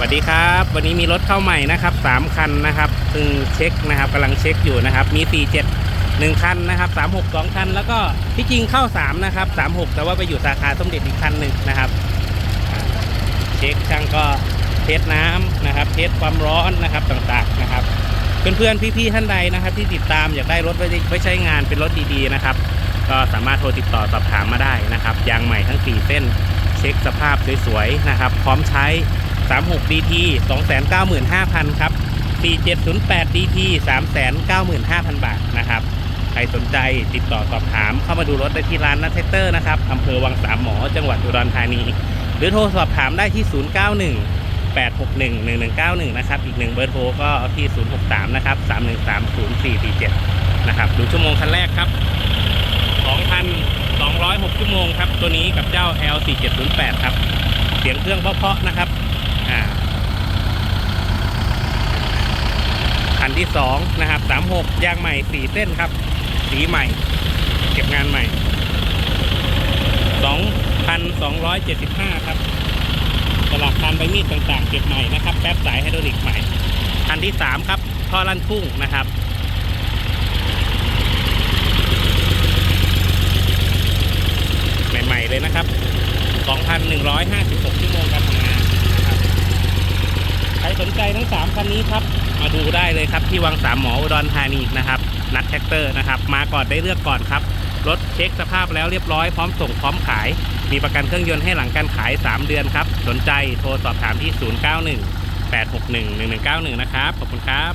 สวัสดีครับ วันนี้มีรถเข้าใหม่นะครับ3คันนะครับซึ่งเช็คนะครับกำลังเช็คอยู่นะครับ มี 47 1 คันนะครับ36 2 คัน แล้วก็ที่จริงเข้า 3 นะครับ 36 แต่ว่าไปอยู่สาขาสมเด็จอีกคันหนึ่งนะครับ เช็คช่างก็เทสน้ำนะครับ เทสความร้อนนะครับต่างๆนะครับ เพื่อนๆพี่ๆท่านใดนะครับ ที่ติดตามอยากได้รถไว้ไว้ใช้งานเป็นรถดีๆนะครับ ก็สามารถโทรติดต่อสอบถามมาได้นะครับยางใหม่ทั้ง 4 เส้น เช็คสภาพสวยๆนะครับ พร้อมใช้ 36 DT 295,000 ครับ 4708 DT 395,000 บาทนะครับ ใครสนใจติดต่อสอบถามเข้ามาดูรถได้ที่ร้านนัทเทเตอร์นะครับอำเภอวังสามหมอจังหวัดอุดรธานี หรือโทรสอบถามได้ที่ 091 861 1191 นะครับ อีกหนึ่งเบอร์โทรก็ที่ 063 นะครับ 313 0447 นะครับ ดูชั่วโมงคันแรกครับ 2,206 ชั่วโมงครับ ตัวนี้กับเจ้า L4708 ครับ เสียงเครื่องเพาะๆนะครับ อ่าคันที่สองนะครับสามหกยางใหม่สี่เส้นครับ สีใหม่ เก็บงานใหม่สองพันสองร้อยเจ็ดสิบห้าครับสลักคันใบมีดต่างๆ เก็บใหม่นะครับ แป๊บสายไฮดรอลิกใหม่ คันที่สามครับท่อลั่นทุ่งนะครับใหม่ๆเลยนะครับ 2,156 ชั่วโมงการทำงานนะครับ ใคร สนใจทั้ง 3 คันนี้ครับ มาดูได้เลยครับที่วังสามหมออุดรธานีนะครับ นัดแท็กเตอร์นะครับ มาก่อนได้เลือกก่อนครับ รถเช็คสภาพแล้วเรียบร้อยพร้อมส่งพร้อมขาย มีประกันเครื่องยนต์ให้หลังการขาย 3 เดือนครับ สนใจโทรสอบถามที่ 091 861 1191 นะครับ ขอบคุณครับ